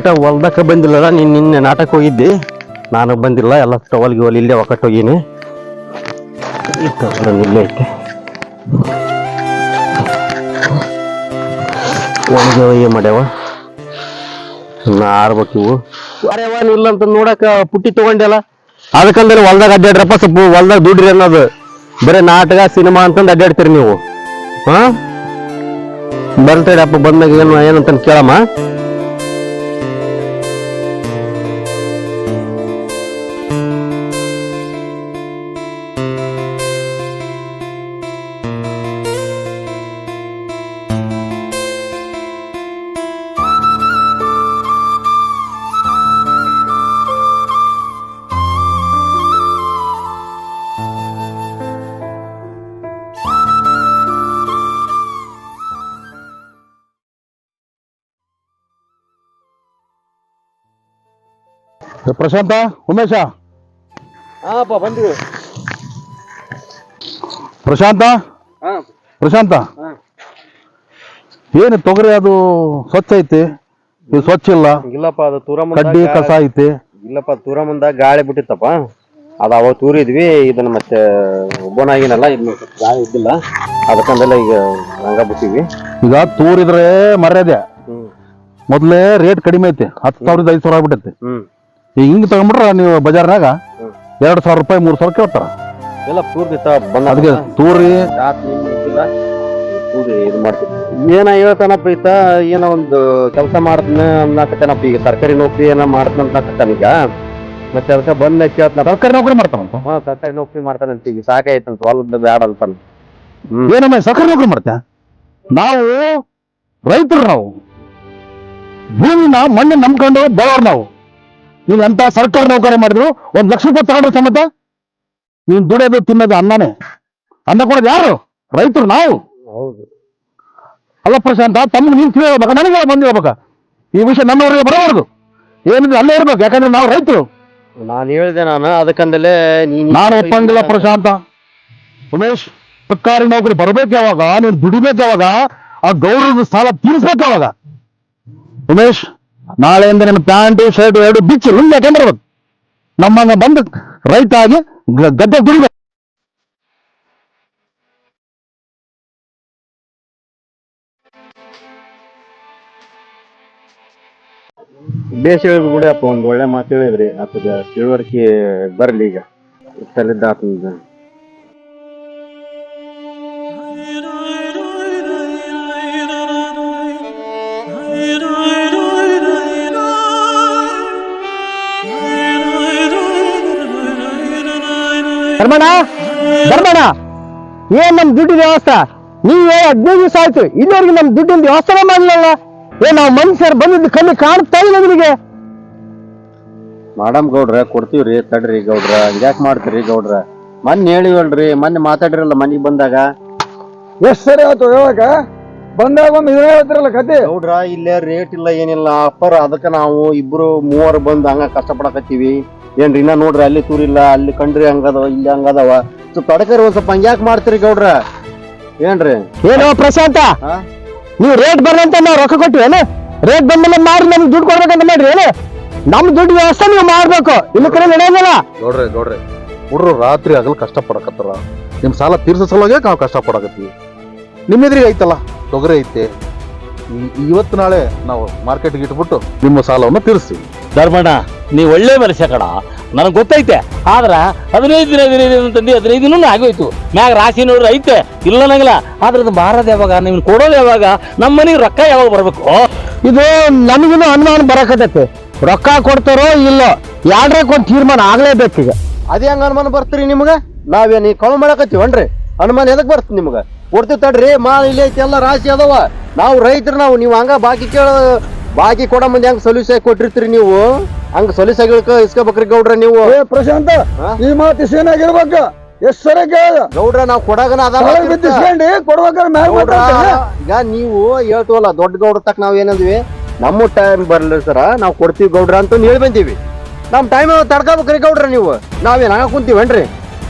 ಊಟ ಹೊಲ್ದಕ್ಕ ಬಂದಿಲ್ಲ ನೀನ್ ನಿನ್ನೆ ನಾಟಕ ಹೋಗಿದ್ದಿ? ನಾನು ಬಂದಿಲ್ಲ, ಎಲ್ಲ ಟವಲ್ಗೆ ಗಿವಲ್ ಇಲ್ಲೇ ಒಕ್ಕಟ್ಟು ಹೋಗೀನಿ. ಇಲ್ಲೇ ಐತೆ ಒಂದು ಏನ್ ಮಾಡ್ಯಾವ? ನಾ ಆಡ್ಬೇಕು ಇವು. ಅರೆವ ಇಲ್ಲ ಅಂತ ನೋಡಕ ಪುಟ್ಟಿ ತಗೊಂಡೆಲ್ಲ ಅದಕ್ಕಂದ್ರೆ ಹೊಲ್ದಾಗ ಅಡ್ಡಾಡ್ರಪ್ಪ ಸ್ವಲ್ಪ ಹೊಲ್ದಾಗ ದುಡ್ರಿ ಅನ್ನೋದು. ಬರೀ ನಾಟಕ, ಸಿನಿಮಾ ಅಂತಂದು ಅಡ್ಡಾಡ್ತೀರಿ ನೀವು. ಹಾ? ಬರ್ತೇಡಪ್ಪ ಬಂದಾಗ ಏನು, ಏನಂತ ಕೇಳಮ್ಮ. ಪ್ರಶಾಂತ ಉಮೇಶ. ಹಾಪ ಬಂದ್ವಿ. ಪ್ರಶಾಂತ? ಹಾ. ಪ್ರಶಾಂತ? ಏನು ತೊಗರಿ ಅದು ಸ್ವಚ್ಛ ಐತಿ? ಇದು ಸ್ವಚ್ಛ ಇಲ್ಲ. ಇಲ್ಲಪ್ಪ ಅದು ತೂರ ಕಡ್ಡಿ ಕಸ ಐತಿ. ಇಲ್ಲಪ್ಪ ತೂರ ಮುಂದ ಗಾಳಿ ಬಿಟ್ಟಿತ್ತಪ್ಪ. ಅದು ಅವಾಗ ತೂರಿದ್ವಿ ಇದನ್ನ ಮತ್ತೆ ಒಬ್ಬನಾಗಿನಲ್ಲ ಇದು ಗಾಳಿ ಇದ್ದಿಲ್ಲ. ಅದಕ್ಕಂದೆಲ್ಲ ಈಗ ಹಂಗ ಬಿಟ್ಟಿವಿ. ಈಗ ತೂರಿದ್ರೆ ಮರ್ಯಾದೆ. ಹ್ಮ್. ಮೊದ್ಲೇ ರೇಟ್ ಕಡಿಮೆ ಐತಿ. ಹತ್ತು ಸಾವಿರದ ಐದು ಸಾವಿರ ಆಗ್ಬಿಟ್ಟೈತಿ. ಹ್ಮ್. ಈಗ ಹಿಂಗ್ ತಗೊಂಡ್ಬಿಟ್ರ ನೀವು ಬಜಾರ್ನಾಗ. ಎರಡು ಸಾವಿರ ರೂಪಾಯಿ ಮೂರು ಸಾವಿರ ಕೇಳ್ತಾರ. ಎಲ್ಲ ಪೂರ್ತಿ ಬಂದ ಅದಕ್ಕೆ ತೂರಿ. ಇದು ಮಾಡ್ತೀವಿ. ಏನ ಹೇಳ್ತಾನಪ್ಪ ಈತ ಏನೋ ಒಂದು ಕೆಲಸ ಮಾಡ್ತಾನೆ ಅನ್ನಕತ್ತಾನಪ್ಪ ಈಗ ಸರ್ಕಾರಿ ನೌಕರಿ ಏನೋ ಮಾಡ್ತಾನೆ ಅನ್ನಕತ್ತಾನ ಈಗ. ಮತ್ತೆ ಅದಕ್ಕೆ ಬಂದ ಕೇಳ್ತಾನ ಸರ್ಕಾರಿ ನೌಕರಿ ಮಾಡ್ತಾನಂತ ಹಾ ಸರ್ಕಾರಿ ನೌಕರಿ ಮಾಡ್ತಾನಂತ ಈಗ ಸಾಕಾಯ್ತಂತ ಹೊಲದ ಬ್ಯಾಡ ಅಂತಾನ ಏನಮ್ಮ ಸರ್ಕಾರಿ ನೌಕರಿ ಮಾಡ್ತೀಯ? ನಾವು ರೈತರು ನಾವು. ಭೂಮಿನ ಮಣ್ಣು ನಂಬ್ಕೊಂಡು ಬೆಳೋರು ನಾವು. ನೀನ್ ಎಂತ ಸರ್ಕಾರಿ ನೌಕರಿ ಮಾಡಿದ್ರು ಒಂದ್ ಲಕ್ಷ ರೂಪಾಯಿ ತಗೊಂಡ್ರು ಸಮೇತ? ನೀನ್ ದುಡಿಯೋದು ತಿನ್ನೋದು ಅನ್ನನೇ. ಅನ್ನ ಕೊಡೋದು ಯಾರು? ರೈತರು ನಾವು. ಹೌದು. ಅಲ್ಲ ಪ್ರಶಾಂತ ತಮ್ಗೆ ನೀನ್ ತಿಳಿಯಬೇಕು ನನಗೆ ಬಂದು ಹೋಗ್ಬೇಕ ಈ ವಿಷಯ ನನ್ನವರಿಗೆ ಬರಬಾರ್ದು. ಏನಿದ್ರೆ ಅಲ್ಲೇ ಇರ್ಬೇಕು ಯಾಕಂದ್ರೆ ನಾವು ರೈತರು. ನಾನು ಹೇಳಿದೆ ನಾನು ಅದಕ್ಕಂದಲೇ ನೀನ್ ನಾನು ಒಪ್ಪಂಗಿಲ್ಲ ಪ್ರಶಾಂತ. ಉಮೇಶ್ ಸರ್ಕಾರಿ ನೌಕರಿ ಬರ್ಬೇಕು ಯಾವಾಗ? ನೀನು ದುಡಿಬೇಕು ಯಾವಾಗ? ಆ ಗೌರವದ ಸಾಲ ತೀರಿಸ್ಬೇಕು ಯಾವಾಗ? ಉಮೇಶ್ ನಾಳೆಯಿಂದ ನಿನ್ನ ಪ್ಯಾಂಟು ಶರ್ಟ್ ಎರಡು ಬಿಚ್ಚು, ಲುಂಗಿ ಹಾಕೊಂಡ್ಬರ್ಬೇಕು ನಮ್ಮನ್ನ ಬಂದು ರೈತ ಆಗಿ ಗದ್ದೆ ದುಡಿಬೇಕು. ಹೇಳಿದ್ರು ಕೂಡ ಅಪ್ಪ, ಒಂದು ಒಳ್ಳೆ ಮಾತು ಹೇಳಿದ್ರಿ. ಆತದ ತಿಳುವಳಿಕೆ ಬರಲಿ ಈಗ. ಇಷ್ಟಲ್ಲಿದ್ದ ಧರ್ಮಣ್ಣ? ಧರ್ಮಣ್ಣ ಏನ್ ನಮ್ ದುಡ್ಡಿನ ವ್ಯವಸ್ಥೆ? ನೀವೇ ಹದಿನೈದು ದಿವಸ ಆಯ್ತು. ಇನ್ನೊರ್ಗೆ ನಮ್ ದುಡ್ಡಿನ ವ್ಯವಸ್ಥೆ ಮಾಡಲಿಲ್ಲ. ಏ ನಾವು ಮನುಷ್ಯರು ಬಂದಿದ್ದು ಕಣ್ಣು ಕಾಣ್ತಾ ಇಲ್ಲ ನಿಮಗೆ. ಮಾಡಮ್ ಗೌಡ್ರ ಕೊಡ್ತೀವ್ರಿ ತಡ್ರಿ ಗೌಡ್ರ. ಯಾಕ್ ಮಾಡ್ತೀರಿ ಗೌಡ್ರ? ಮೊನ್ನೆ ಹೇಳಿವಲ್ರಿ ಮೊನ್ನೆ ಮಾತಾಡಿರಲ್ಲ ಮನಿಗ್ ಬಂದಾಗ. ಎಷ್ಟ್ ಸರಿ ಆಯ್ತು ಯಾವಾಗ ಬಂದಾಗ ಒಂದು ಇದನ್ನ ಹೇಳ್ತಿರಲ್ಲ ಕತೆ? ಗೌಡ್ರ ಇಲ್ಲೇ ರೇಟ್ ಇಲ್ಲ ಏನಿಲ್ಲ. ಅಪ್ಪರ್ ಅದಕ್ಕೆ ನಾವು ಇಬ್ರು ಮೂವರು ಬಂದು ಹಂಗ ಕಷ್ಟ ಪಡಕತ್ತೀವಿ ಏನ್ರಿ ಇನ್ನ ನೋಡ್ರಿ ಅಲ್ಲಿ ತೂರಿಲ್ಲ ಅಲ್ಲಿ ಕಂಡ್ರಿ ಹಂಗದವ ಇಲ್ಲಿ ಹಂಗದವ. ಸ್ವಲ್ಪ ತಡಕರಿ ಒಂದ್ ಸ್ವಲ್ಪ ಹಂಗ್ಯಾಕ್ ಮಾಡ್ತೀರಿ ಗೌಡ್ರ? ಏನ್ರಿ? ಏನೋ ಪ್ರಶಾಂತ? ಹಾ? ನೀವು ರೇಟ್ ಬರ್ಲಂತ ನಾವು ರೊಕ್ಕ ಕೊಟ್ಟಿವೇನು ರೇಟ್ ಬಂದ್ಮೇಲೆ ಮಾರಿ ನಮ್ಗೆ ದುಡ್ಡು ಕೊಡ್ಬೇಕಂತ ಮಾಡ್ರಿ ಏನು? ನಮ್ ದುಡ್ಡು ವ್ಯವಸ್ಥೆ ನೀವು ಮಾಡ್ಬೇಕು. ಇಲ್ಲ ಕಡೆ ನಡೆಯೋದಿಲ್ಲ. ನೋಡ್ರಿ ನೋಡ್ರಿ. ಹುಡ್ರು ರಾತ್ರಿ ಆಗಲ್ ಕಷ್ಟ ಪಡಕತ್ತಾರ ನಿಮ್ ಸಾಲ ತೀರ್ಸೋ ಸಲುವಾಗಿ ನಾವು ಕಷ್ಟ ಪಡಕತ್ತೀವಿ ನಿಮ್ಮ ಎದುರಿಗೆ ಐತಲ್ಲ? ತೊಗರಿ ಐತೆ. ಈ- ಇವತ್ತು ನಾಳೆ ನಾವು ಮಾರ್ಕೆಟ್ಗೆ ಇಟ್ಬಿಟ್ಟು ನಿಮ್ಮ ಸಾಲವನ್ನು ತೀರಿಸ್ತೀವಿ. ಧರ್ಮಣ್ಣ ನೀ ಒಳ್ಳೆ ಮನುಷ್ಯ ಕಡ ನನಗೆ ಗೊತ್ತೈತೆ. ಆದ್ರೆ ಹದಿನೈದು ದಿನ ಹದಿನೈದು ದಿನ ಅಂತಂದು ಹದಿನೈದು ದಿನ ಆಗೋಯ್ತು. ಮ್ಯಾಗ ರಾಶಿ ನೋಡ್ರಿ ಐತೆ. ಇಲ್ಲ ನಂಗಿಲ್ಲ. ಆದ್ರೆ ಅದು ಮಾರೋದು ಯಾವಾಗ? ನಿಮ್ಗೆ ಕೊಡೋದು ಯಾವಾಗ? ನಮ್ಮ ಮನೆಗೆ ರೊಕ್ಕ ಯಾವಾಗ ಬರ್ಬೇಕು? ಇದು ನಮಗೂ ಅನುಮಾನ ಬರಕತ್ತೈತೆ. ರೊಕ್ಕ ಕೊಡ್ತಾರೋ ಇಲ್ಲೋ? ಯಾರೇ ಕೊಟ್ಟು ತೀರ್ಮಾನ ಈಗ ಅದೇ ಹಂಗ ಅನುಮಾನ ಬರ್ತೀರಿ ನಿಮ್ಗೆ? ನಾವೇನು ಈ ಮಾಡಕತ್ತೀವಿ ಮಾಡಕತ್ತೀವನ್ರಿ ಅನುಮಾನ ಎದಕ್ಕೆ ಬರ್ತೀನಿ ನಿಮ್ಗ? ಕೊಡ್ತೀವಿ ತಡ್ರಿ ಮಾ ಇಲ್ಲಿ ಐತಿ ಎಲ್ಲ ರಾಶಿ ಅದಾವ. ನಾವು ರೈತರು ನಾವು ನೀವು ಹಂಗ ಬಾಕಿ ಕೇಳ ಬಾಕಿ ಕೊಡ ಮಂದಿ ಹಂಗ ಸೊಲ್ಯೂಸ್ ಕೊಟ್ಟಿರ್ತೀರಿ ನೀವು? ಹಂಗ ಸೊಲ್ಯೂಸ್ ಇಸ್ಕೋಬೇಕ್ರಿ ಗೌಡ್ರ ನೀವು. ಏ ಪ್ರಶಾಂತ ಈ ಮಾತು ಸೇನಾಗಿರ್ಬೇಕ? ಎಷ್ಟ್ ಸರಿ ಕೇಳ. ಗೌಡ್ರ ನಾವು ಕೊಡಗನ. ಈಗ ನೀವು ಹೇಳ್ತೀವಲ್ಲ ದೊಡ್ಡ ಗೌಡ್ರ ತಕ್ಕ ನಾವ್ ಏನಂದ್ವಿ? ನಮ್ಮ ಟೈಮ್ ಬರ್ಲಿ ಸರ ನಾವು ಕೊಡ್ತೀವಿ ಗೌಡ್ರ ಅಂತ ಹೇಳಿ ಬಂದೀವಿ. ನಮ್ ಟೈಮ್ ತಡ್ಕೋಬೇಕ್ರಿ ಗೌಡ್ರ ನೀವು. ನಾವೇನ್ ಹಂಗ ಕುಂತೀವೇನ್ರಿ?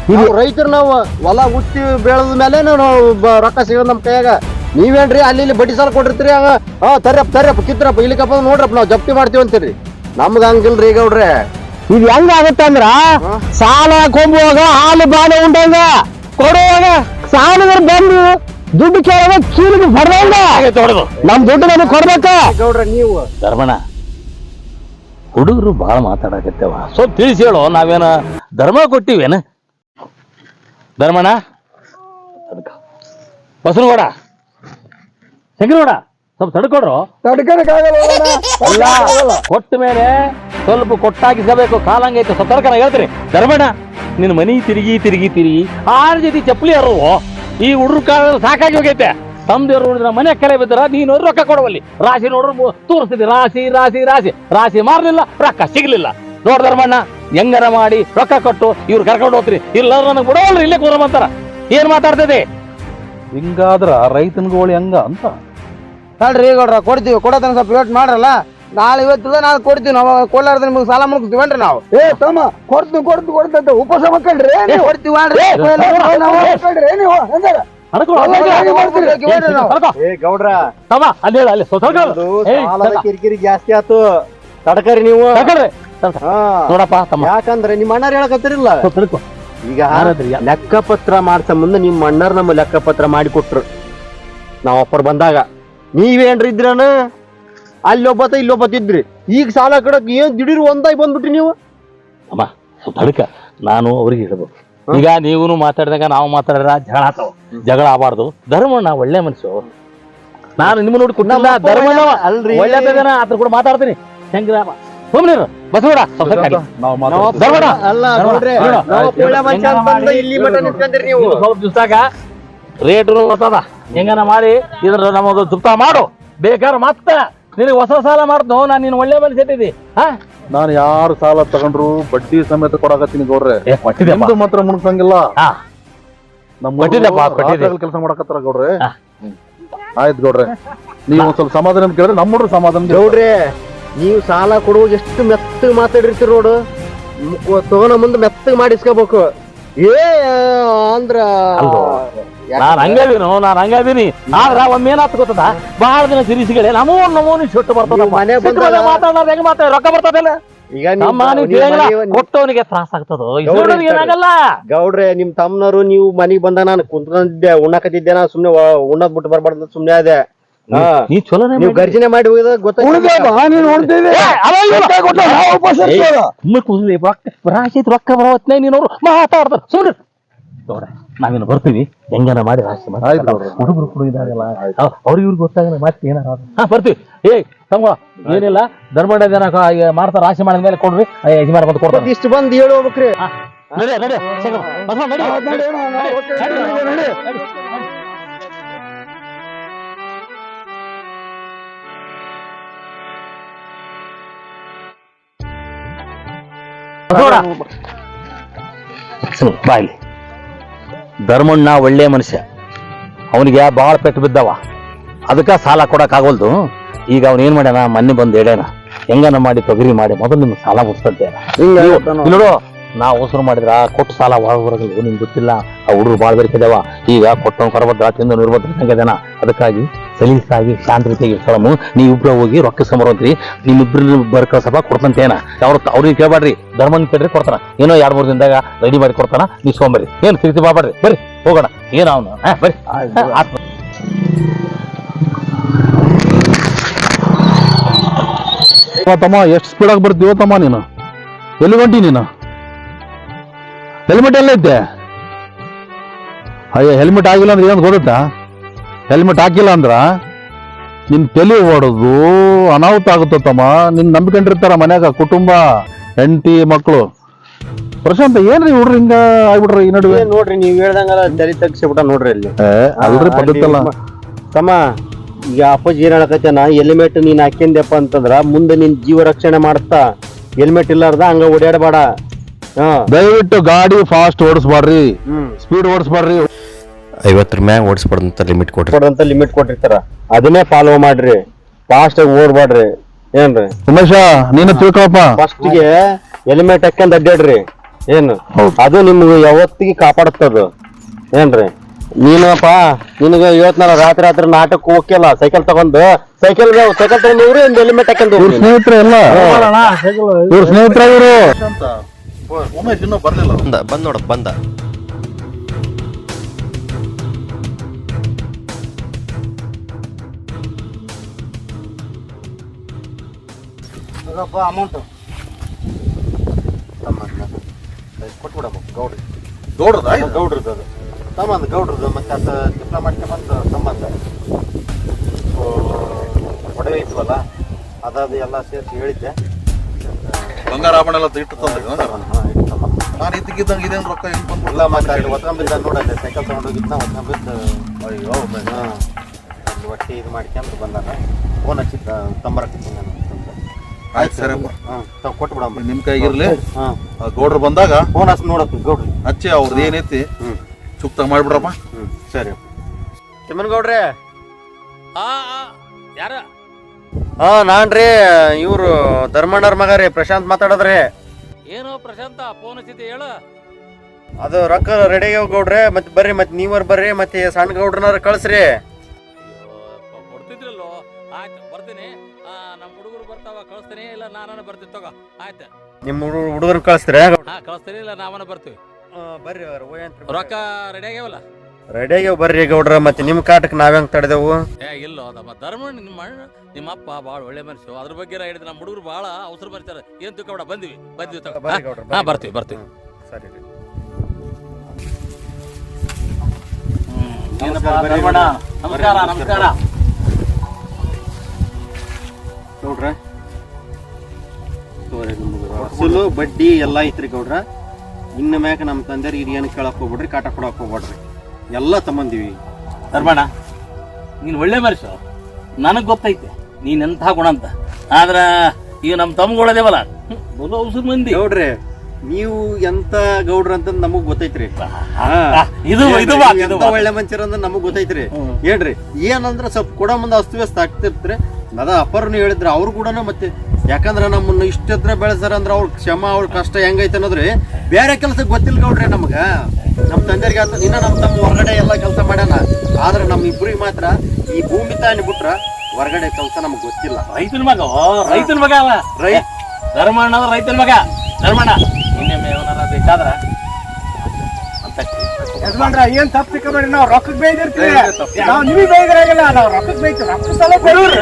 ನಾವು ರೈತರು ನಾವು ಹೊಲ ಹುಟ್ಟಿ ಬೆಳೆದ ಮೇಲೆ ನಾವು ಬ- ರೊಕ್ಕ ಸಿಗೋದು ನಮ್ಮ ಕೈಯಾಗ. ನೀವೇನ್ರಿ ಅಲ್ಲಿ ಇಲ್ಲಿ ಬಡ್ಡಿ ಸಾಲ ಕೊಟ್ಟಿರ್ತೀರಿ ಹಂಗ ಹಾ ತರ್ರಪ್ಪ ತರ್ರಪ್ಪ ಕಿತ್ರಪ್ಪ ಇಲ್ಲಿಕಪ್ಪ ನೋಡ್ರಪ್ಪ ನಾವು ಜಪ್ತಿ ಮಾಡ್ತೀವಿ ಅಂತೀರಿ. ನಮ್ಗ ಹಂಗಿಲ್ರಿ ಗೌಡ್ರೆ ಇದು ಹೆಂಗ ಆಗತ್ತಂದ್ರ ಸಾಲ ಕೊಂಬುವಾಗ ಹಾಲು ಬಾಲ ಉಂಡಂಗ ಕೊಡುವಾಗ ಸಾಲದ ಬಂದು ದುಡ್ಡು ಕೇಳುವಾಗ ಚೀಲಿಗೆ ಹೊಡೆದಂಗ. ಹೊಡೆದು ನಮ್ ದುಡ್ಡು ನಮಗೆ ಕೊಡ್ಬೇಕ ಗೌಡ್ರ ನೀವು. ಧರ್ಮಣ ಹುಡುಗರು ಭಾಳ ಮಾತಾಡಕತ್ತೇವ. ಸ್ವಲ್ಪ ತಿಳಿಸಿ ಹೇಳು ನಾವೇನ ಧರ್ಮ ಕೊಟ್ಟಿವೇನ? ಧರ್ಮಣ್ಣ ಬಸನಗೌಡ. ಶಂಕರಗೌಡ, ಸ್ವಲ್ಪ ತಡ್ಕೊಡ್ರು. ಅಲ್ಲ, ಕೊಟ್ಟ ಮೇಲೆ ಸ್ವಲ್ಪ ಕೊಟ್ಟಾಗಿಸಬೇಕು. ಕಾಲಂಗೈತೆ ಸ್ವಲ್ಪ ತಡ್ಕನ ಹೇಳ್ತೀನಿ. ಧರ್ಮಣ್ಣ, ನಿನ್ನ ಮನಿ ತಿರುಗಿ ತಿರುಗಿ ತಿರುಗಿ. ಆರ್ ಜೊತೆ ಚಪ್ಪಲಿ ಅರುವು ಈ ಹುಡುಗ್ರ ಕಾಲ ಸಾಕಾಗಿ ಹೋಗೈತೆ. ತಮ್ದೇವ್ರು ನೋಡಿದ್ರ ಮನೆ ಕೆಲ ಬಿದ್ದರ, ನೀನು ರೊಕ್ಕ ಕೊಡುವಲ್ಲಿ. ರಾಶಿ ನೋಡ್ರು ತೋರಿಸ್ತಿದ್ದೆ, ರಾಶಿ ರಾಶಿ ರಾಶಿ. ರಾಶಿ ಮಾರಲಿಲ್ಲ, ರೊಕ್ಕ ಸಿಗ್ಲಿಲ್ಲ. ನೋಡ್ ಧರ್ಮಣ್ಣ. ಹೆಂಗರ ಮಾಡಿ ರೊಕ್ಕ ಕೊಟ್ಟು ಇವ್ರು ಕರ್ಕೊಂಡು ಹೋಗ್ತೀರಿ. ಇಲ್ಲ ನನಗೆ ಬಿಡೋಲ್ರಿ ಇಲ್ಲೇ ಕೂರಮಂತಾರ ಏನ್ ಮಾತಾಡ್ತದೆ ಹಿಂಗಾದ್ರ ರೈತನ ಗೋಳಿ ಹಂಗ ಅಂತ. ಹೇಳ್ರಿ ಗೌಡ್ರ ಕೊಡ್ತೀವಿ ಕೊಡೋದನ್ನ ಸ್ವಲ್ಪ ವೇಟ್ ಮಾಡ್ರಲ್ಲ. ನಾಳೆ ಇವತ್ತು ನಾಳೆ ಕೊಡ್ತೀವಿ ನಾವು ಕೊಡ್ಲಾರ್ದ ನಿಮ್ಗೆ ಸಾಲ ಮುಗಿಸ್ತೀವನ್ರಿ ನಾವು. ಏ ತಮ್ಮ ಕೊಡ್ತೀವಿ ಕೊಡ್ತು ಕೊಡ್ತಂತ ಉಪವಾಸ ಮಕ್ಕಳ್ರಿ ನೀವು ಕೊಡ್ತೀವಿ ಮಕ್ಕಳ್ರಿ ನೀವು ಅಲ್ಲಿ. ಕಿರಿಕಿರಿ ಜಾಸ್ತಿ ಆತು. ತಡಕರಿ ನೀವು. ನೋಡಪ್ಪ ತಮ್ಮ. ಯಾಕಂದ್ರೆ ನಿಮ್ಮ ಅಣ್ಣಾರ್ ಹೇಳಕತ್ತಿರಲ್ಲ ತಡ್ಕೊ. ಈಗ ಲೆಕ್ಕಪತ್ರ ಮಾಡ್ಸ ಮುಂದೆ ನಿಮ್ಮ ಅಣ್ಣಾರ್ ನಮ್ಮ ಲೆಕ್ಕಪತ್ರ ಮಾಡಿ ಕೊಟ್ರು ನಾವ್ ಅಪ್ಪರ್ ಬಂದಾಗ. ನೀವೇನ್ರಿ ಇದ್ರನ? ಅಲ್ಲೊಬ್ಬತ ಇಲ್ಲೊಬ್ಬತ ಇದ್ರಿ. ಈಗ ಸಾಲ ಕಡಕ್ ಏನ್ ದಿಢೀರ್ ಒಂದಾಗಿ ಬಂದ್ಬಿಟ್ರಿ ನೀವು? ಅಮ್ಮ ತಡ್ಕ. ನಾನು ಅವ್ರಿಗೆ ಹೇಳ್ಬೇಕು. ಈಗ ನೀವು ಮಾತಾಡಿದಾಗ ನಾವು ಮಾತಾಡಿದ್ರ ಜಗಳ ಆತಾವ ಜಗಳ ಆಗಬಾರ್ದು. ಧರ್ಮಣ್ಣ ಒಳ್ಳೆ ಮನುಷ್ಯ. ನಾನು ನಿಮ್ಮ ನೋಡಿ ಧರ್ಮಣ್ಣ ಒಳ್ಳೆ- ಅಲ್ರಿ. ಒಳ್ಳೆದನ ಆತರ ಕೂಡ ಮಾತಾಡ್ತೀನಿ. ಹೆಂಗ್ರ ಬಸವಡ. ನಾವು. ಅಲ್ಲ ನೋಡ್ರಿ ಇಲ್ಲಿ ನಿಂತ್ಕೊಂಡ್ರಿ ನೀವು. ಸ್ವಲ್ಪ ದಿವ್ಸಾಗ ರೇಟ್ ಹೆಂಗನ ಮಾಡಿ? ಇದ್ರ ನಮ್ಮದು ತುಪ್ತ ಮಾಡು. ಬೇಕಾದ್ರೆ ಮತ್ತೆ ನಿನಗೆ ಹೊಸ ಸಾಲ ಮಾಡ್ತು ನಾನು ನೀನು ಒಳ್ಳೆ ಮನೆ ಸೆಟ್ಟಿದ್ದಿ ಹಾ? ನಾನು ಯಾರು ಸಾಲ ತಗೊಂಡ್ರು ಬಡ್ಡಿ ಸಮೇತ ಕೊಡಕತ್ತೀನಿ ಗೌಡ್ರೆ. ಏ ಕೊಟ್ಟಿದ್ದೆ ನಿಮ್ದು ಮಾತ್ರ ಮುನ್ಸಂಗಿಲ್ಲ ಹಾ. ನಮ್ಮ ಕೊಟ್ಟಿದ್ದೆ. ಕೆಲಸ ಮಾಡಕತ್ತಾರ ಗೌಡ್ರೆ. ಹಾ. ಆಯ್ತು ಗೌಡ್ರೆ. ನೀವು ಒಂದ್ ಸ್ವಲ್ಪ ಸಮಾಧಾನ ಕೇಳಿದ್ರೆ ನಮ್ಮ ಹುಡ್ರು ಸಮಾಧಾನ ಕೇಳ್ತಾರೆ. ನೀವು ಸಾಲ ಕೊಡುವಾಗ ಎಷ್ಟು ಮೆತ್ತ ಮಾತಾಡಿರ್ತೀರಿ ನೋಡು. ತಗೋನ ಮುಂದೆ ಮೆತ್ತಗೆ ಮಾಡಿಸ್ಕೋಬೇಕು. ಏ ಅಂದ್ರ ನಾನು ನಾನ್ ನಾನು ನಾನ್ ಹಂಗದೀನಿ ಆದ್ರ ಒಮ್ಮೇನಾತ್ ಗೊತ್ತದ? ಬಹಳ ದಿನ ಸಿರಿಸಿಗಳೇ ನಮೋ ನಮೋನಿ ಚೊಟ್ಟು ಬರ್ತದ ಮನೆ ಮಾತಾಡೋದು ಹೆಂಗ್ ಮಾತಾಡ ರೊಕ್ಕ ಬರ್ತದಲ್ಲ? ಈಗ ಕೊಟ್ಟವನಿಗೆ ತ್ರಾಸ ಆಗ್ತದ? ಗೌಡ್ರೆ ಏನಾಗಲ್ಲ. ಗೌಡ್ರೆ ನಿಮ್ ತಮ್ಮನವರು ನೀವು ಮನಿಗ್ ಬಂದ ನಾನು ಕುಂತ್ಕೊಂಡಿದ್ದೆ ಉಣ್ಣಕತ್ತಿದ್ದೆ ನಾ ಸುಮ್ನೆ ಉಣ್ಣದ್ ಬಿಟ್ಟು ಬರ್ಬಾರ್ದು ಸುಮ್ನೆ ಅದೇ ನೀ ಚಲೋನೆ ನೀವು ಗರ್ಜನೆ ಮಾಡಿ ಹೋಗಿದ ನೀನ್ ರೊಕ್ಕ ರಾಶಿ ರೊಕ್ಕ ಬರವತ್ನೇ ನೀನವ್ರು ಮಾತಾಡ್ತಾರೆ ಸುಮ್ಮನೆ ನೋಡ ನಾವೇನು ಬರ್ತೀವಿ. ಹೆಂಗನ ಮಾಡಿ ರಾಶಿ. ಹುಡುಗರು ಕೂಡ ಇದಾಗಲ್ಲ ಅವ್ರಿಗೆ ಇವ್ರಿಗೆ ಗೊತ್ತಾಗಲ್ಲ ಮತ್ತೆ ಏನಾರ ಹಾ ಬರ್ತೀವಿ. ಏ ತಮ್ಮ ಏನಿಲ್ಲ. ಧರ್ಮಂಡ ಜನ ಮಾರ್ತಾರ ಮಾಡ್ತಾರ ರಾಶಿ ಮಾಡಿದ ಮೇಲೆ ಕೊಡ್ರಿ. ಯಜಮಾನ ಬಂದು ಕೊಡ್ತಾರೆ. ಇಷ್ಟು ಬಂದು ಹೇಳಿ ನಡೆ ನಡೆ ನಡಿ. ಬಾಯ್ಲಿ ಧರ್ಮಣ್ಣ ಒಳ್ಳೆ ಮನುಷ್ಯ. ಅವನಿಗೆ ಭಾಳ ಪೆಟ್ಟು ಬಿದ್ದವ. ಅದಕ್ಕೆ ಸಾಲ ಆಗೋಲ್ದು. ಈಗ ಅವನು ಏನ್ ಮಾಡ್ಯಾನ? ಮೊನ್ನೆ ಬಂದು ಹೇಳ್ಯಾನ. ಹೆಂಗನ ಮಾಡಿ ತೊಗರಿ ಮಾಡಿ ಮೊದಲು ನಿಮ್ಗೆ ಸಾಲ ಮುಟ್ಸಂತೆ ನೋಡು ನಾ ಉಸಿರು ಮಾಡಿದ್ರ ಕೊಟ್ಟು ಸಾಲ ಹೊರಗಿಲ್ಲ ನಿಮ್ಗೆ ಗೊತ್ತಿಲ್ಲ. ಆ ಹುಡುಗರು ಭಾಳ ಬೇರೆ ಈಗ ಕೊಟ್ಟವ್ ಕೊರಬದ್ರ ತಿಂದು ನೂರ್ಬದ್ರ ಅದಕ್ಕಾಗಿ ಸಲೀಸಾಗಿ ಶಾಂತ ಕಳಮು ನೀವಿಬ್ರು ಹೋಗಿ ರೊಕ್ಕ ಸಮರಂತ್ರಿ ನಿಮ್ಮಿಬ್ರು ಬರ್ಕಳ್ಸಪ್ಪ ಕೊಡ್ತಂತೇನ? ಅವ್ರ ಅವ್ರಿಗೆ ಕೇಳ್ಬಾಡ್ರಿ ಧರ್ಮನ್ ಕೇಳ್ರಿ ಕೊಡ್ತಾನ. ಏನೋ ಎರಡು ಮೂರು ದಿನದಾಗ ರೆಡಿ ಮಾಡಿ ಕೊಡ್ತಾನ. ನಿಸ್ಕೊಂಬರ್ರಿ ಏನು ತಿರ್ತಿ ಬಾಬಾಡ್ರಿ ಬರ್ರಿ ಹೋಗೋಣ. ಏನೋ ಅವನು? ಹಾ ಬರ್ರಿ. ಆತ್ಮ. ತಮ್ಮ ಎಷ್ಟು ಸ್ಪೀಡಾಗಿ ಬರ್ತೀವೋ ತಮ್ಮ ನೀನು? ಎಲ್ಲಿ ಹೊಂಟಿ ನೀನು? ಹೆಲ್ಮೆಟ್ ಎಲ್ಲ ಇದ್ದೆ? ಅಯ್ಯ ಹೆಲ್ಮೆಟ್ ಆಗಿಲ್ಲ ಅಂದ್ರೆ ಏನಂತ ಗೊತ್ತಾ ಹೆಲ್ಮೆಟ್ ಹಾಕಿಲ್ಲ ಅಂದ್ರ ನಿನ್ ತಲೆ ಓಡೋದು ಅನಾಹುತ ಆಗುತ್ತೆ ತಮ್ಮ? ನಿನ್ ನಂಬಿಕೊಂಡಿರ್ತಾರ ಮನ್ಯಾಗ ಕುಟುಂಬ ಹೆಂಡತಿ ಮಕ್ಕಳು ಪ್ರಶಾಂತ ಏನ್ರಿ ಹುಡ್ರಿ ಹಿಂಗ ಆಗ್ಬಿಟ್ರಿ ಈ ನಡುವೆ? ನೋಡ್ರಿ ನೀವ್ ಹೇಳ್ದಂಗಲ್ಲ ತಲೆ ತಗ್ಸಿಬಿಟ್ಟ ನೋಡ್ರಿ ಅಲ್ಲಿ. ಏ, ಅಲ್ರಿ ಪದ್ಧತಿ ಅಲ್ಲ ತಮ್ಮ ಈಗ ಅಪ್ಪಾಜಿ ಏನ್ ಹೇಳಕತ್ತೇನ ಹೆಲ್ಮೆಟ್ ನೀನ್ ಹಾಕ್ಯಂದಪ್ಪ ಅಂತಂದ್ರ ಮುಂದೆ ನಿನ್ ಜೀವ ರಕ್ಷಣೆ ಮಾಡ್ತಾ ಹೆಲ್ಮೆಟ್ ಇಲ್ಲಾರ್ದ ಹಂಗ ಓಡಾಡಬೇಡ. ಹಾ. ದಯವಿಟ್ಟು ಗಾಡಿ ಫಾಸ್ಟ್ ಓಡಿಸ್ಬಾರ್ರಿ. ಹ್ಮ್. ಸ್ಪೀಡ್ ಓಡಿಸ್ಬಾರ್ರಿ. ಐವತ್ತರ ಮ್ಯಾಗ ಓಡಿಸ್ಬಾರ್ದಂತ ಲಿಮಿಟ್ ಕೊಟ್ರಿ. ಕೊಡಂತ ಲಿಮಿಟ್ ಕೊಟ್ಟಿರ್ತಾರ. ಅದನ್ನೇ ಫಾಲೋ ಮಾಡ್ರಿ. ಫಾಸ್ಟ್ ಆಗಿ ಓಡ್ಬಾಡ್ರಿ. ಏನ್ರಿ? ಉಮೇಶ ನೀನು ತಿಳ್ಕೊಪ್ಪ ಫಸ್ಟ್ಗೆ ಹೆಲ್ಮೆಟ್ ಹಾಕೊಂಡ್ ಅಡ್ಡಾಡ್ರಿ. ಏನು? ಅದು ನಿಮ್ಗೆ ಯಾವತ್ತಿಗೆ ಕಾಪಾಡುತ್ತದು. ಏನ್ರಿ? ನೀನಪ್ಪ ನಿನಗೆ ಇವತ್ ನಾನು ರಾತ್ರಿ ರಾತ್ರಿ ನಾಟಕ ಹೋಗಿಲ್ಲ ಸೈಕಲ್ ತಗೊಂಡು. ಸೈಕಲ್ ಸೈಕಲ್ ತಗೊಂಡು ಹೋಗ್ರಿ ಒಂದು ಹೆಲ್ಮೆಟ್ ಹಾಕೊಂಡು ಇವ್ರ ಸ್ನೇಹಿತರೆ ಎಲ್ಲ. ಇವ್ರ ಸ್ನೇಹಿತರ ಇವರು. ಇನ್ನೂ ಬರ್ಲಿಲ್ಲ ಬಂದ. ಬಂದ್ ಅಮೌಂಟು ಬಂದ ಅಮೌಂಟ್ ಕೊಟ್ಬಿಡಮ್ಮ ಗೌಡ್ರಿ. ಗೌಡ್ರದ ಗೌಡ್ರದ್ದು ಅದು. ಸಂಬಂಧ ಗೌಡ್ರದ್ದು ಮತ್ತೆ ಅದು ತಿಪ್ಲ ಮಾಡ್ಕೊಂಬಂದು ಸಂಬಂಧ ಓ, ಒಡವೆ ಇದ್ವಲ್ಲ ಅದಾದ ಎಲ್ಲ ಸೇರಿಸಿ ಹೇಳಿದ್ದೆ. ಬಂಗಾರ ಆಭರಣ ಎಲ್ಲ ಇಟ್ಟು ತಂದ. ನಾನು ಇದ್ದಕ್ಕಿದ್ದಂಗೆ ಇದೇನು ರೊಕ್ಕ ಹೆಂಗ್ ಇಲ್ಲ ಬಂದ್ಬಿಡ್ಲ ಮತ್ತೆ ಅಲ್ಲಿ ನೋಡಲ್ಲ ಸೈಕಲ್ ತಗೊಂಡೋಗಿದ್ನ ಒತ್ತಂಬಿದ್ದು ಅಯ್ಯೋ. ಹಾಂ ಒಟ್ಟಿ ಇದು ಮಾಡ್ಕೊಂಡು ಬಂದಾಗ ಫೋನ್ ಹಚ್ಚಿದ್ದ ತಂಬರಕ್ಕೆ ನಾನು ಆಯ್ತು ಸರಿಯಪ್ಪ ಹಾಂ ತಾವು ಕೊಟ್ಬಿಡಮ್ಮ ನಿಮ್ ಕೈಗಿರ್ಲಿ. ಹಾಂ ಗೌಡ್ರು ಬಂದಾಗ ಫೋನ್ ಹಚ್ಚಿ ನೋಡಪ್ಪ ಗೌಡ್ರಿ. ಹಚ್ಚಿ ಅವ್ರದ್ದು ಏನೈತಿ ಹ್ಞೂ ಚುಕ್ತ ಮಾಡ್ಬಿಡ್ರಪ್ಪ ಹ್ಞೂ ಸರಿ ತಿಮ್ಮನಗೌಡ್ರೆ ಆ ಆ, ಯಾರ? ಹಾ ನಾನ್ರಿ ಇವ್ರು ಧರ್ಮಣ್ಣವ್ರ ಮಗ ರೀ ಪ್ರಶಾಂತ್ ಮಾತಾಡದ್ರಿ. ಏನೋ ಪ್ರಶಾಂತ ಫೋನ್ ಹಚ್ಚಿದ್ದೆ ಹೇಳ. ಅದು ರೊಕ್ಕ ರೆಡಿ ಗೌಡ್ರೆ ಮತ್ತೆ ಬರ್ರಿ ಮತ್ತೆ ನೀವರ್ ಬರ್ರಿ ಮತ್ತೆ ಸಣ್ಣ ಗೌಡ್ರನಾರ ಕಳ್ಸ್ರಿ. ಕಳಿಸ್ತೀನಿ ಇಲ್ಲ ನಾನು ಬರ್ತೀನಿ ತಗೋ. ಆಯ್ತು. ನಿಮ್ಮ ಹುಡುಗರು ಕಳಿಸ್ತೀರಾ? ಹಾ ಕಳಿಸ್ತೀನಿ ಇಲ್ಲ ನಾವನ ಬರ್ತೀವಿ. ಬರ್ರಿ ರೊಕ್ಕ ರೆಡಿ ಆಗ್ಯಾವಲ್ಲ? ರೆಡಿ ಆಗ್ಯಾವ ಬರ್ರಿ ಗೌಡ್ರ ಮತ್ತೆ ನಿಮ್ಮ ಕಾಟಕ್ಕೆ ನಾವ್ ಹೆಂಗ್ ತಡೆದೆವು? ಏ ಇಲ್ಲ ಅದಮ್ಮ ಧರ್ಮ ನಿಮ್ಮ ಅಣ್ಣ ನಿಮ್ಮ ಅಪ್ಪ ಭಾಳ ಒಳ್ಳೆ ಮನುಷ್ಯ ಅದ್ರ ಬಗ್ಗೆ ಹೇಳಿದ್ರೆ ನಮ್ಮ ಹುಡುಗರು ಭಾಳ ಅವಸರ ಬರ್ತಾರೆ ಏನ್ ತಿಳ್ಕೊಬೇಡ ಬಂದ್ವಿ ಬಂದ್ವಿ ತಗೋ. ಬರ್ರಿ ಗೌಡ್ರ ಹಾ ಬರ್ತೀವಿ ಬರ್ತೀವಿ. ಸರಿ ರೀ. ನಮಸ್ಕಾರ ನಮಸ್ಕಾರ ನಿಮ್ಗೆ ಅಸಲು ಬಡ್ಡಿ ಎಲ್ಲ ಐತ್ರಿ ಗೌಡ್ರ. ಇನ್ನು ಮ್ಯಾಕ ನಮ್ಮ ತಂದೆಯರಿಗೆ ಏನು ಕೇಳಕ್ ಹೋಗ್ಬಿಡ್ರಿ ಕಾಟ ಕೊಡಕ್ ಹೋಗ್ಬೇಡ್ರಿ. ಎಲ್ಲ ತಮ್ಮಂದಿವಿ. ಧರ್ಮಣ್ಣ ನೀನು ಒಳ್ಳೆ ಮನುಷ್ಯ. ನನಗೆ ಗೊತ್ತೈತೆ ನೀನ್ ಎಂತ ಗುಣ ಅಂತ. ಆದ್ರ ಈಗ ನಮ್ಮ ತಮ್ಮಗಳದೇವಲ್ಲ ಬಲು ಔಷಧ ಮಂದಿ. ಗೌಡ್ರಿ ನೀವು ಎಂತ ಗೌಡ್ರ ಅಂತ ನಮಗ್ ಗೊತ್ತೈತ್ರಿ. ಇದು ಇದು ಒಳ್ಳೆ ಮನುಷ್ಯರ ಅಂತ ನಮಗ್ ಗೊತ್ತೈತ್ರಿ. ಹೇಳ್ರಿ ಏನಂದ್ರ ಸ್ವಲ್ಪ ಕೊಡ ಮುಂದೆ ಅಸ್ತವ್ಯಸ್ತ ಆಗ್ತಿರ್ತ್ರಿ. ಅದ ಅಪ್ಪರ್ನು ಹೇಳಿದ್ರ ಅವ್ರು ಕೂಡ ಮತ್ತೆ ಯಾಕಂದ್ರ ನಮ್ಮನ್ನ ಇಷ್ಟತ್ರ ಬೆಳೆಸಾರ ಅಂದ್ರೆ ಅವ್ರ ಕ್ಷಮ ಅವ್ರ ಕಷ್ಟ ಹೆಂಗೈತೆ ಅನ್ನೋದ್ರಿ ಬೇರೆ ಕೆಲಸ ಗೊತ್ತಿಲ್ಲ ಗೌಡ್ರೆ ನಮ್ಗೆ. ನಮ್ಮ ತಂದೆರಿಗೆ ಆತ ಇನ್ನ ನಮ್ಮ ತಮ್ಮ ಹೊರಗಡೆ ಎಲ್ಲ ಕೆಲಸ ಮಾಡ್ಯಾನ. ಆದ್ರೆ ನಮ್ ಇಬ್ಬರಿಗೆ ಮಾತ್ರ ಈ ಭೂಮಿ ತಾನಿ ಬಿಟ್ರ ಹೊರಗಡೆ ಕೆಲಸ ನಮ್ಗೆ ಗೊತ್ತಿಲ್ಲ. ರೈತನ ಮಗ ರೈತನ ಮಗ ಅವ. ರೈ ಧರ್ಮಣ್ಣ ರೈತನ ಮಗ. ಧರ್ಮಣ್ಣ ಇನ್ನೊಮ್ಮೆ ಬೇಕಾದ್ರ ಅಂತ ಯಜಮಾನ್ರ ಏನ್ ತಪ್ಪು ತಿಕ್ಕಬೇಡಿ ನಾವು ರೊಕ್ಕಕ್ಕೆ ಬೈದಿರ್ತೀವಿ ನಾವು ನಿಮಗೆ ಬೈದಿರಾಗಿಲ್ಲ ನಾವು ರೊಕ್ಕಕ್ಕೆ ಬೈತೀವಿ ರೊಕ್ಕ ಸಲ ಕೊಡೋರು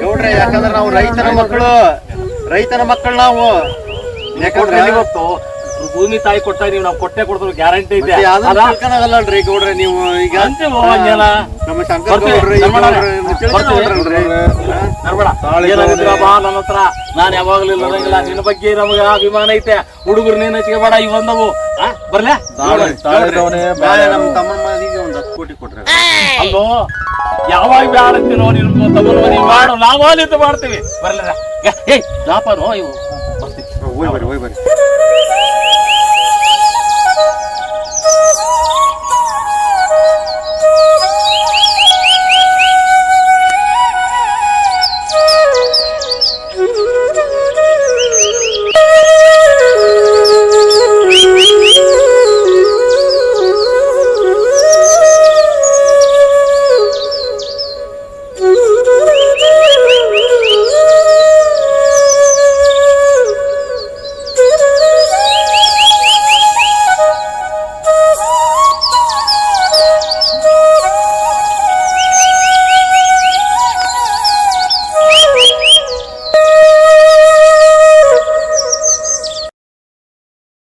ನೋಡ್ರಿ ಯಾಕಂದ್ರೆ ನಾವು ರೈತನ ಮಕ್ಕಳು ರೈತನ ಮಕ್ಕಳು ನಾವು. ಯಾಕಂದ್ರೆ ಎಲ್ಲಿ ಗೊತ್ತು ಭೂಮಿ ತಾಯಿ ಕೊಟ್ಟ ನೀವು ನಾವು ಕೊಟ್ಟೆ ಕೊಡ್ತಾರೆ ಗ್ಯಾರಂಟಿ ಇದೆ. ಅದ? ಗೌಡ್ರೆ ನೀವು ಈಗ? ಅಂತೀವೋ ಹಂಗೆಲ್ಲ. ನಮ್ಮ ಶಂಕರ್ ಗೌಡ್ರು. ಬಾ ನನ್ನ ಹತ್ರ. ನಾನ್ ಯಾವಾಗ್ಲೂ ಇಲ್ಲದಂಗಿಲ್ಲ. ನಿನ್ನ ಬಗ್ಗೆ ನಮಗ ಅಭಿಮಾನ ಐತೆ. ಹುಡುಗರು ನೀನ್ ಹಚ್ಕೋಬೇಡ ಇವ್ ಬಂದವು. ಆ, ಬರ್ಲ್ಯಾ ಗೌಡ್ರೆ, ನಾಳೆ ನಮ್ಮ ತಮ್ಮನ ಮನೆಗೆ ಒಂದ್ ಹತ್ತು ಕೋಟಿ ಕೊಟ್ರೆ. ಅಲ್ಲೋ ಯಾವಾಗ ಬ್ಯಾಡ ನೋಡಿ ನಿನ್ ತಮ್ಮನ ಮನೆ ಮಾಡು. ನಾವು ಅಲ್ಲಿಂದ ಮಾಡ್ತೀವಿ. ಬರ್ಲಿಲ್ಲ ಏಯ್ ಲಾಪನೋ ಇವು? ಬರ್ತೀವಿ. ಹೋಯ್ ಬರ್ರಿ ಹೋಯ್ ಬರ್ರಿ.